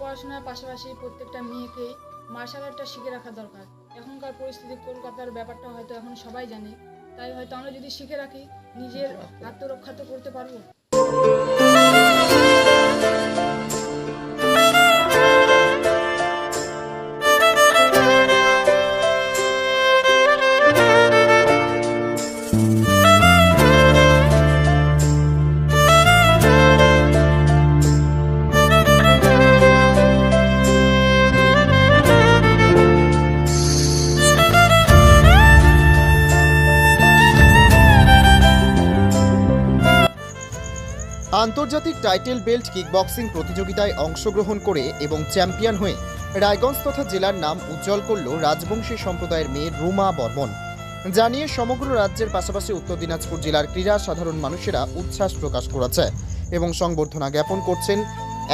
পড়াশোনার পাশাপাশি প্রত্যেকটা মেয়েকেই মার্শাল আর্টটা শিখে রাখা দরকার। এখনকার পরিস্থিতি কলকাতার ব্যাপারটা হয়তো এখন সবাই জানে। তাই হয়তো আমরা যদি শিখে রাখি, নিজের আত্মরক্ষা তো করতে পারব। আন্তর্জাতিক টাইটেল বেল্ট কিকবক্সিং প্রতিযোগিতায় অংশগ্রহণ করে এবং চ্যাম্পিয়ন হয়ে রায়গঞ্জ তথা জেলার নাম উজ্জ্বল করল রাজবংশী সম্প্রদায়ের মেয়ে রুমা বর্মন। জানিয়ে সমগ্র রাজ্যের পাশাপাশি উত্তর দিনাজপুর জেলার ক্রীড়া সাধারণ মানুষেরা উচ্ছ্বাস প্রকাশ করেছে এবং সংবর্ধনা জ্ঞাপন করছেন।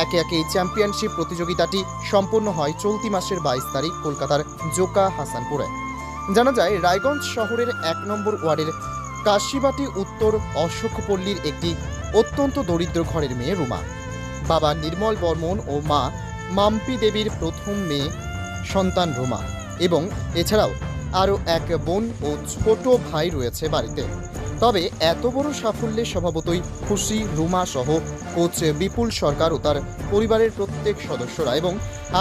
একে একে এই চ্যাম্পিয়নশিপ প্রতিযোগিতাটি সম্পন্ন হয় চলতি মাসের বাইশ তারিখ কলকাতার জোকা হাসানপুরে। জানা যায়, রায়গঞ্জ শহরের এক নম্বর ওয়ার্ডের কাশিবাটি উত্তর অশোকপল্লীর একটি অত্যন্ত দরিদ্র ঘরের মেয়ে রুমা। বাবা নির্মল বর্মন ও মা মাম্পি দেবীর প্রথম মেয়ে সন্তান রুমা এবং এছাড়াও আরও এক বোন ও ছোট ভাই রয়েছে বাড়িতে। তবে এত বড় সাফল্যে স্বভাবতই খুশি রুমা সহ কোচ বিপুল সরকার ও তার পরিবারের প্রত্যেক সদস্যরা এবং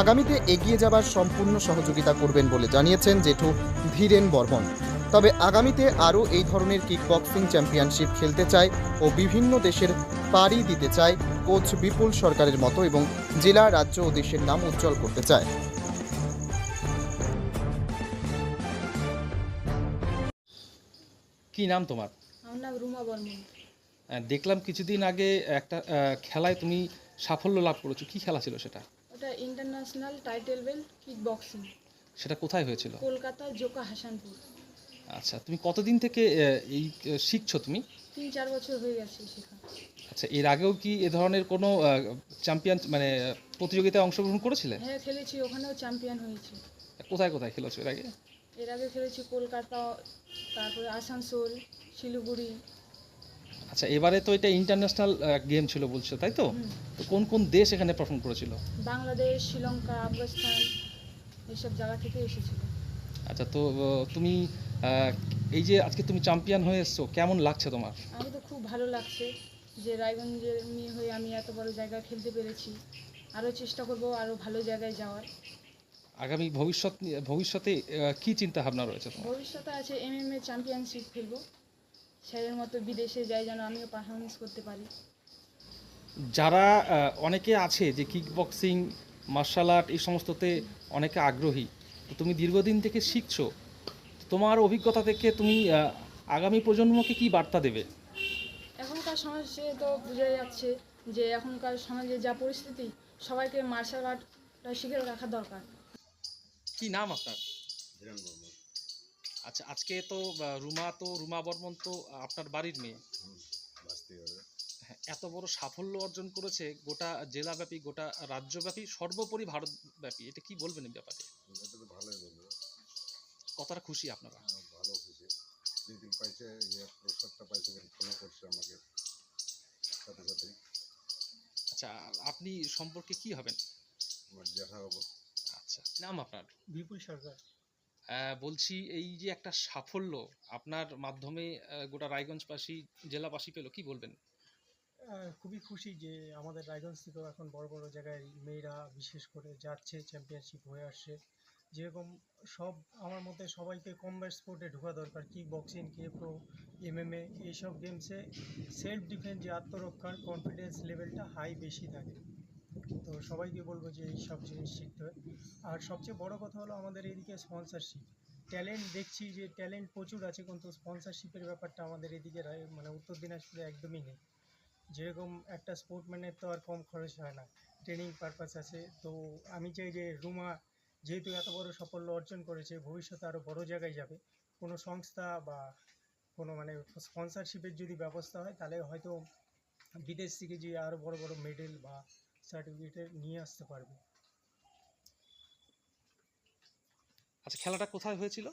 আগামীতে এগিয়ে যাবার সম্পূর্ণ সহযোগিতা করবেন বলে জানিয়েছেন জেঠু ধীরেন বর্মন। তবে আগামীতে আরও এই ধরনের কিকবক্সিং চ্যাম্পিয়নশিপ খেলতে চায় ও বিভিন্ন দেশের পাড়ি দিতে চায় কোচ বিপুল সরকারের মতো এবং জেলা রাজ্য ও দেশের নাম উজ্জ্বল করতে চায়। কি নাম তোমার? আমার নাম রুমা বর্মন। দেখলাম কিছুদিন আগে একটা খেলায় তুমি সাফল্য লাভ করেছ। কি খেলা ছিল সেটা? ওটা international title belt kickboxing সেটা কোথায় হয়েছিল? কলকাতা জোকা হাসানপুর। আচ্ছা তুমি কতদিন থেকে এই শিখছো তুমি? তিন চার বছর হয়ে গেছে শেখা আচ্ছা এর আগেও কি এ ধরনের কোনো চ্যাম্পিয়ন মানে প্রতিযোগিতায় অংশগ্রহণ করেছিলে? হ্যাঁ খেলেছি ওখানেও চ্যাম্পিয়ন হয়েছি। কোথায় কোথায় খেলেছো এর আগে? এর আগে খেলেছি কলকাতা তারপরে আসানসোল শিলিগুড়ি। আচ্ছা এবারে তো এটা ইন্টারন্যাশনাল গেম ছিল বলছো তাই তো? তো কোন কোন দেশ এখানে পারফর্ম করেছিল? বাংলাদেশ শ্রীলঙ্কা আফগানিস্তান এইসব জায়গা থেকে এসেছিল। আচ্ছা তো তুমি এই যে আজকে তুমি চ্যাম্পিয়ন হয়ে এসছো কেমন লাগছে তোমার? আমি তো খুব ভালো লাগছে যে রায়গঞ্জের মেয়ে হয়ে আমি এত বড় জায়গায় খেলতে পেরেছি। আরও চেষ্টা করব আরও ভালো জায়গায় যাওয়ার। আগামী ভবিষ্যৎ নিয়ে- ভবিষ্যতে কি চিন্তা ভাবনা রয়েছে তোমার? ভবিষ্যতে আছে এমএমএ চ্যাম্পিয়নশিপ খেলব। স্যারের মতো বিদেশে যাই যেন আমিও পারফরমেন্স করতে পারি। যারা অনেকে আছে যে কিক বক্সিং মার্শাল আর্ট এই সমস্ততে অনেকে আগ্রহী তো তুমি দীর্ঘদিন থেকে শিখছো তোমার অভিজ্ঞতা থেকে তুমি আগামী প্রজন্মকে কি বার্তা দেবে? এখনকার সমাজে তো বোঝা যাচ্ছে যে এখনকার সমাজে যা পরিস্থিতি সবাইকে মার্শাল আর্টটা শিখে রাখা দরকার। কি নাম আপনার? আচ্ছা আজকে তো রুমা তো রুমা বর্মন তো আপনার বাড়ির মেয়ে। হ্যাঁ, এত বড় সাফল্য অর্জন করেছে গোটা জেলাব্যাপী গোটা রাজ্যব্যাপী সর্বোপরি ভারতব্যাপী। এটা কি বলবেন এই ব্যাপারে এটা তো ভালোই বলব কতটা খুশি আপনারা? ভালো খুশি। যেদিন পাইছে ইয়ে পুরস্কারটা পাইছে ফোনও করছে আমাকে সাথে সাথে। আচ্ছা আপনি সম্পর্কে কি হবেন? আমার জ্যাঠা হব আচ্ছা নাম আপনার? বিপুল সরকার। আহ, বলছি এই যে একটা সাফল্য আপনার মাধ্যমে গোটা রায়গঞ্জবাসী জেলাবাসী পেল কি বলবেন? খুবই খুশি যে আমাদের রায়গঞ্জ থেকেও এখন বড় বড় জায়গায় মেয়েরা বিশেষ করে যাচ্ছে চ্যাম্পিয়নশিপ হয়ে আসছে। যেরকম সব আমার মতে সবাইকে কমব্যাট স্পোর্টে ঢোকা দরকার। কিক বক্সিং কে প্রো এমএমএ এইসব গেমসে সেলফ ডিফেন্স যে আত্মরক্ষার কনফিডেন্স লেভেলটা হাই বেশি থাকে। তো সবাইকে বলব যে এই সব জিনিস শিখতে আর সবচেয়ে বড় কথা হলো আমাদের এদিকে স্পন্সরশিপ ট্যালেন্ট দেখছি যে ট্যালেন্ট প্রচুর আছে, কিন্তু স্পন্সরশিপের ব্যাপারটা আমাদের এদিকে মানে উত্তর দিনাজপুরে একদমই নেই। যেরকম একটা স্পোর্টম্যানের তো আর কম খরচ হয় না। ট্রেনিং পারপাস আছে। তো আমি চাই যে রুমা যেহেতু এত বড় সাফল্য অর্জন করেছে ভবিষ্যতে আরও বড় জায়গায় যাবে। কোনো সংস্থা বা কোনো মানে স্পন্সরশিপের যদি ব্যবস্থা হয় তাহলে হয়তো বিদেশ থেকে যে আরও বড় বড় মেডেল বা সার্টিফিকেট নিয়ে আসতে পারবে। আচ্ছা খেলাটা কোথায় হয়েছিল?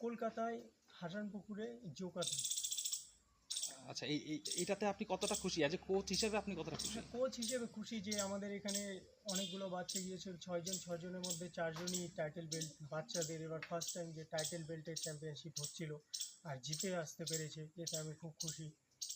কলকাতায় হাসানপুকুরে জোকাতে। আচ্ছা এই এইটাতে আপনি কতটা খুশি? অ্যাজ এ কোচ হিসেবে আপনি কতটা খুশি? কোচ হিসেবে খুশি যে আমাদের এখানে অনেকগুলো বাচ্চা গিয়েছে, ছয়জন, ছয়জনের মধ্যে চারজনই টাইটেল বেল্ট বাচ্চাদের। এবার ফার্স্ট টাইম যে টাইটেল বেল্টের চ্যাম্পিয়নশিপ হচ্ছিল আর জিতে আসতে পেরেছে, এতে আমি খুব খুশি।